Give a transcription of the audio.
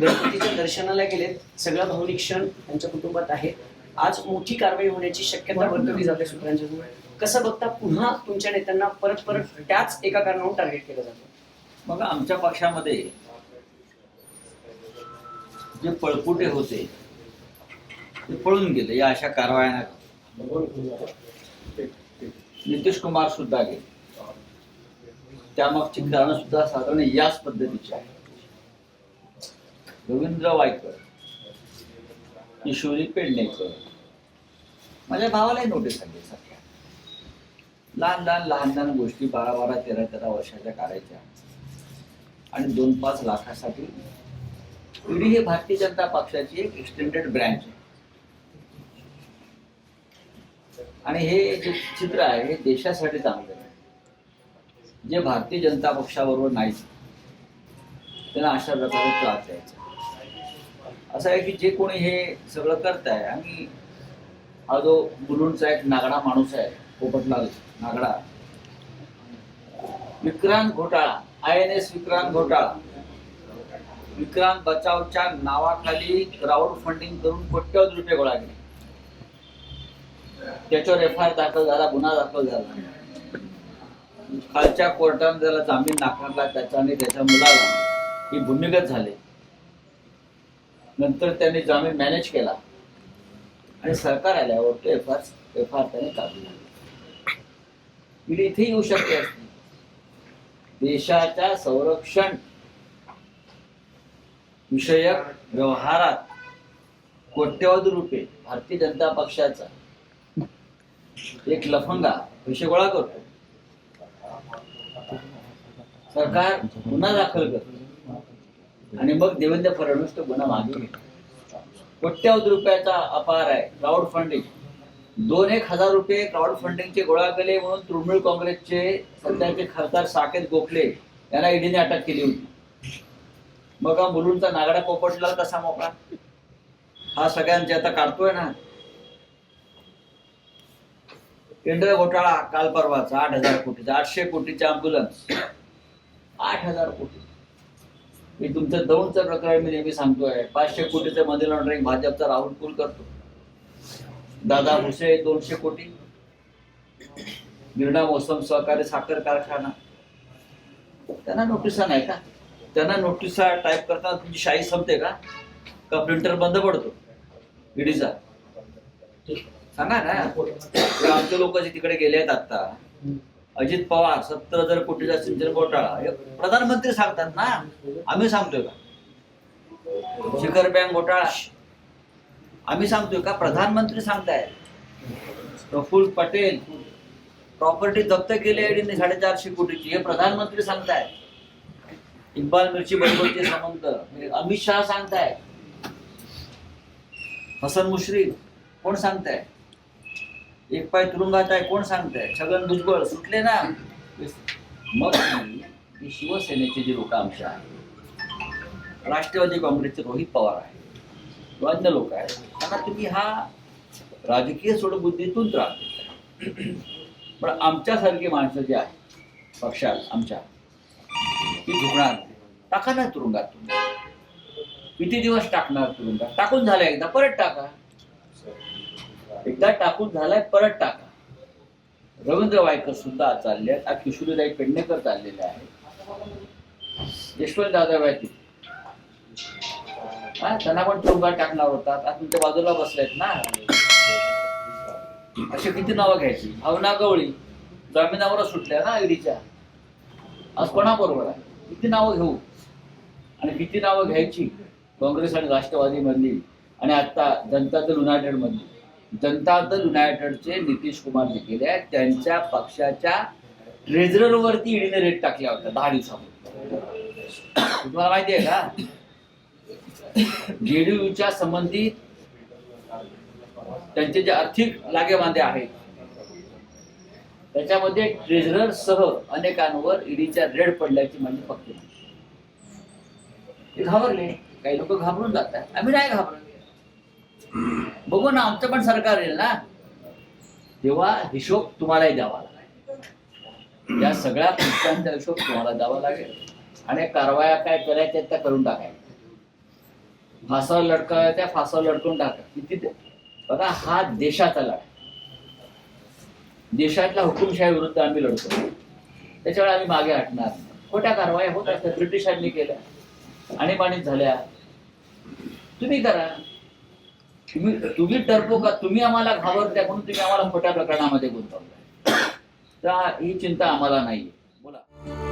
गणपतीच्या दर्शनाला गेलेत. सगळा भावनिक क्षण त्यांच्या कुटुंबात आहे. आज मोठी कारवाई होण्याची शक्यता वर्तवली जाते सूत्रांच्या कसं बघता पुन्हा तुमच्या नेत्यांना परत परत त्याच एका कारणावरून टार्गेट केलं जातं? मग आमच्या पक्षामध्ये जे पळपुटे होते ते पळून गेले. या अशा कारवायांना नितीश कुमार सुद्धा गेले. त्यामागची कारण सुद्धा साधारण याच पद्धतीची आहे रवींद्र वायकर किशोरी पेडणेकर. माझ्या भावालाही नोटीस आली सध्या लहान लहान लहान लहान गोष्टी बारा बारा तेरा तेरा वर्षाच्या करायच्या आणि दोन पाच लाखासाठी ईडी हे भारतीय जनता पक्षाची एक एक्सटेंडेड ब्रँच आहे. आणि हे जे चित्र आहे हे देशासाठी चांगलं आहे. जे भारतीय जनता पक्षाबरोबर नाही त्यांना अशा प्रकारे त्रास द्यायचा. असं आहे की जे कोणी हे सगळं करत आहे आणि हा जो मुलुंडचा एक नागडा माणूस आहे पोपटलाल नागडा विक्रांत घोटाळा आय एन एस विक्रांत घोटाळा. विक्रांत बचावच्या नावाखाली क्राऊड फंडिंग करून कोट्यवधी रुपये गोळा केले. त्याच्यावर एफ आय आर दाखल झाला गुन्हा दाखल झाला. खालच्या कोर्टाने त्याला जामीन नाकारला त्याचा आणि त्याच्या मुलाला. ही भूमिगत झाले. नंतर त्यांनी जामीन मॅनेज केला. आणि सरकार आल्यावर तो एफ आर एफ आर त्याने काढून ईडी म्हणजे इथे येऊ शकते असते देशाच्या संरक्षण विषयक व्यवहारात कोट्यवधी रुपये भारतीय जनता पक्षाचा एक लफंगा पैसे गोळा करतो. सरकार गुन्हा दाखल करतो. आणि मग देवेंद्र फडणवीस तो गुन्हा मागे कोट्यावधी रुपयाचा अपार आहे क्राऊड फंडिंग दोन एक हजार रुपये क्राऊड फंडिंगचे गोळा केले म्हणून तृणमूल काँग्रेसचे सध्याचे खासदार साकेत गोखले यांना ईडीने अटक केली होती. मग हा मुलुंडचा नागडा पोपटला कसा मोकळा? हा सगळ्यांचे आता काढतोय ना. केंद्र घोटाळा काल परवाचा आठ हजार कोटीचा आठशे कोटीचा अँब्युलन्स आठ हजार कोटी. मी तुमचं दौंडचं प्रकरण मी नेहमी सांगतोय. पाचशे कोटीचं मनी लॉन्ड्रिंग भाजपचा राहुल कुल करतो. दादा भुसे दोनशे कोटी. गिरणा मोसम सहकारी साखर कारखाना. त्यांना नोटिसा नाही का? त्यांना नोटिसा टाईप करताना तुमची शाही संपते का? का प्रिंटर बंद पडतो? ईडीचा सांगा ना. आमचे लोक जे तिकडे गेले आहेत आता अजित पवार सत्तर हजार कोटीचा सिंचन घोटाळा हे प्रधानमंत्री सांगतात ना आम्ही सांगतोय का? शिखर बँक घोटाळा. आम्ही सांगतोय का? प्रधानमंत्री सांगताय. प्रफुल्ल पटेल प्रॉपर्टी जप्त केली आहे साडेचारशे कोटीची हे प्रधानमंत्री सांगताय. इक्बाल मिरची बरोबरचे संबंध अमित शहा सांगताय. हसन मुश्रीफ कोण सांगताय? एक पाय तुरुंगात आहे कोण सांगताय? छगन भुजबळ सुटले ना? मग ही शिवसेनेचे जे लोक आमचे आहेत राष्ट्रवादी काँग्रेसचे रोहित पवार आहे किंवा अन्य लोक आहेत त्यांना तुम्ही हा राजकीय सोडबुद्धीतून त्रास देताय. पण आमच्यासारखी माणसं जे आहेत पक्षात आमच्या ती झुकणार टाका ना तुरुंगात तुम्ही. किती दिवस टाकणार तुरुंगात? टाकून झालं एकदा परत टाका. एकदा टाकून झालाय परत टाका. रवींद्र वायकर सुद्धा चालले आहेत. आज किशोरीदाई पेडणेकर चाललेले आहेत. यशवंत दादा वायती हा त्यांना पण तुरुंगात टाकणार होता. आज तुमच्या बाजूला बसलेत ना. अशी किती नावं घ्यायची? अवना गवळी. जामिनावर सुटल्या ना ईडीच्या आज कोणाबरोबर आहे? किती नावं घेऊ? आणि किती नावं घ्यायची? काँग्रेस आणि राष्ट्रवादी मधली आणि आता जनता दल युनायटेड मधली जनता दल युनायटेडचे नितीश कुमार जे गेले आहेत त्यांच्या पक्षाच्या ट्रेझररवरती ईडीने रेट टाकल्या होत्या दहा दिवसापूर्वी. तुम्हाला माहिती आहे का? जेडीयूच्या संबंधित त्यांचे जे आर्थिक लागेबांधे आहेत त्याच्यामध्ये ट्रेझरर सह अनेकांवर ईडीच्या रेड पडल्याची म्हणजे पक्की घाबरले. काही लोक घाबरून जातात. आम्ही नाही घाबरत. बघू ना आमचं पण सरकार येईल ना. तेव्हा हिशोब तुम्हालाही द्यावा लागेल. या सगळ्या पुस्तकांचा हिशोब तुम्हाला द्यावा लागेल. आणि कारवाया काय करायच्या त्या करून टाकायच्या. फासावर लटकाव्या त्या फासावर लटकून टाका. किती बघा हा देशाचा लढा देशातल्या हुकुमशाही विरुद्ध आम्ही लढतो. त्याच्यावेळी आम्ही मागे हटणार खोट्या कारवाया होत असतात. ब्रिटिशांनी केल्या. आणीबाणीत झाल्या. तुम्ही करा. तुम्ही तुम्ही टर्पो का तुम्ही आम्हाला घाबरताय म्हणून तुम्ही आम्हाला मोठ्या प्रकरणामध्ये गुंतवलं तर ही चिंता आम्हाला नाहीये. बोला.